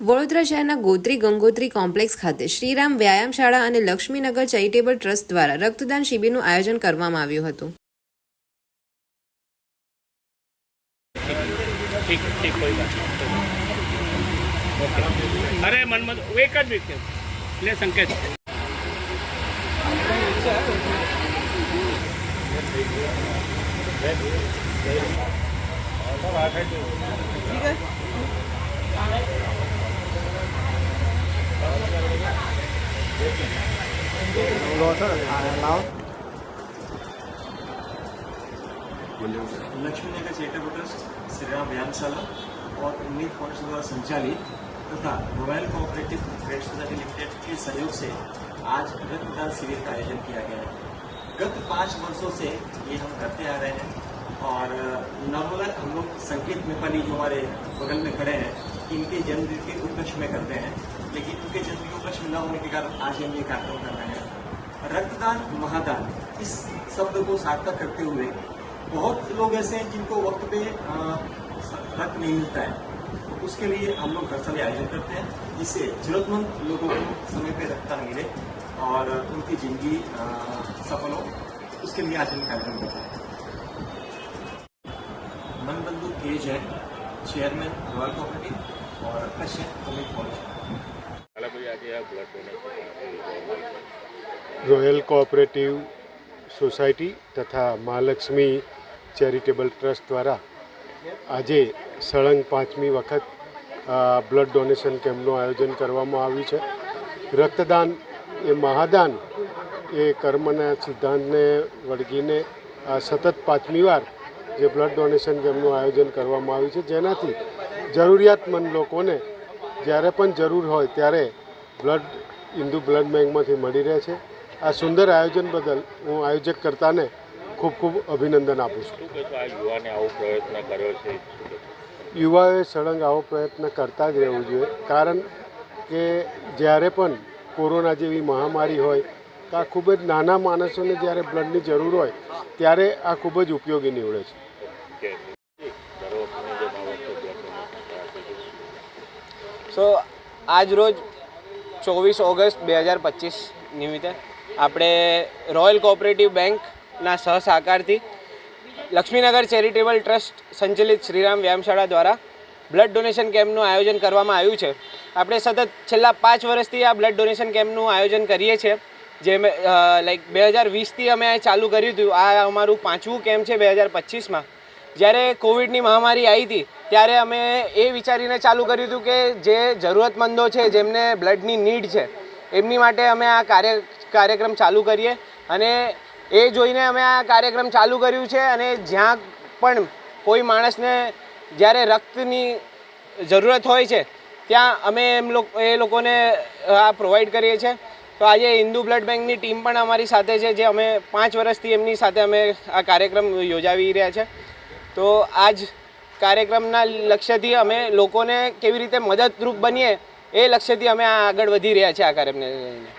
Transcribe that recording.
વડોદરા શહેરના ગોત્રી ગંગોત્રી કોમ્પ્લેક્સ ખાતે શ્રીરામ વ્યાયામશાળા અને લક્ષ્મીનગર ચેરિટેબલ ટ્રસ્ટ દ્વારા રક્તદાન શિબિરનું આયોજન કરવામાં આવ્યું હતું. અરે મનમત એક જ વ્યક્તિ એટલે સંકેત. ઠીક लो सर लाओ लक्ष्मी नगर चेटर ट्रस्ट श्रीराम व्यायामशाला और उम्मीद फॉरेस्ट द्वारा संचालित तथा royal cooperative credit society limited के सहयोग से आज रक्तदान शिविर का आयोजन किया गया है। गत पाँच वर्षों से ये हम करते आ रहे हैं और नॉर्मल हम लोग संकेत में नेपाली जो हमारे बगल में खड़े हैं, इनके जन्मदिन के उपलक्ष्य में करते हैं। लेकिन उनके जन्मदिन का न होने के कारण आज हम ये कार्यक्रम कर रहे हैं। रक्तदान, महादान, इस शब्द को सार्थक करते हुए बहुत लोग ऐसे हैं जिनको वक्त पे रक्त नहीं मिलता है। तो उसके लिए हम लोग साल आयोजन करते हैं, जिससे जरूरतमंद लोगों को समय पे रक्तदान मिले और उनकी ज़िंदगी सफल हो। उसके लिए आज हम कार्यक्रम करते हैं। मनबंधु के जैन चेयरमैन, रॉयल कोऑपरेटिव और अध्यक्ष Amit foundation royal cooperative society તથા મહાલક્ષ્મી ચેરિટેબલ ટ્રસ્ટ દ્વારા આજે સળંગ પાંચમી વખત બ્લડ ડોનેશન કેમ્પનું આયોજન કરવામાં આવ્યું છે. રક્તદાન એ મહાદાન એ કર્મના સિદ્ધાંતને વળગીને સતત પાંચમી વાર જે બ્લડ ડોનેશન કેમ્પનું આયોજન કરવામાં આવ્યું છે. જેનાથી જરૂરિયાતમંદ લોકોને જ્યારે પણ જરૂર હોય ત્યારે બ્લડ હિન્દુ બ્લડ બેંકમાંથી મળી રહે છે. આ સુંદર આયોજન બદલ હું આયોજક કરતાને ખૂબ ખૂબ અભિનંદન આપું છું. યુવાએ યુવાને આવો પ્રયત્ન કર્યો છે? યુવાઓએ સળંગ આવો પ્રયત્ન કરતા જ રહેવું જોઈએ. કારણ કે જ્યારે પણ કોરોના જેવી મહામારી હોય તો આ ખૂબ જ નાના માણસોને જ્યારે બ્લડની જરૂર હોય ત્યારે આ ખૂબ જ ઉપયોગી નીવડે છે. સો આજ રોજ ચોવીસ ઓગસ્ટ બે હજાર પચીસ નિમિત્તે આપણે રોયલ કોઓપરેટિવ બેંકના સહસાકારથી લક્ષ્મીનગર ચેરિટેબલ ટ્રસ્ટ સંચાલિત શ્રીરામ વ્યાયામશાળા દ્વારા બ્લડ ડોનેશન કેમ્પનું આયોજન કરવામાં આવ્યું છે. આપણે સતત છેલ્લા પાંચ વર્ષથી આ બ્લડ ડોનેશન કેમ્પનું આયોજન કરીએ છીએ. જે લાઈક બે હજાર વીસથી અમે ચાલુ કર્યું હતું. આ અમારું પાંચમું કેમ્પ છે બે હજાર પચીસમાં. જ્યારે કોવિડની મહામારી આવી હતી ત્યારે અમે એ વિચારીને ચાલુ કર્યું હતું કે જે જરૂરતમંદો છે, જેમને બ્લડની નીડ છે, એમની માટે અમે આ કાર્ય, કાર્યક્રમ ચાલુ કરીએ. અને એ જોઈને અમે આ કાર્યક્રમ ચાલુ કર્યું છે અને જ્યાં પણ કોઈ માણસને જ્યારે રક્તની જરૂરત હોય છે, ત્યાં અમે એમ લોકો, એ લોકોને આ પ્રોવાઈડ કરીએ છીએ. તો આજે હિન્દુ બ્લડ બેંકની ટીમ પણ અમારી સાથે છે, જે અમે પાંચ વર્ષથી એમની સાથે અમે આ કાર્યક્રમ યોજાવી રહ્યા છે. તો આ જ કાર્યક્રમના લક્ષ્યથી અમે લોકોને કેવી રીતે મદદરૂપ બનીએ એ લક્ષ્યથી અમે આગળ વધી રહ્યા છીએ આ કાર્યક્રમને લઈને.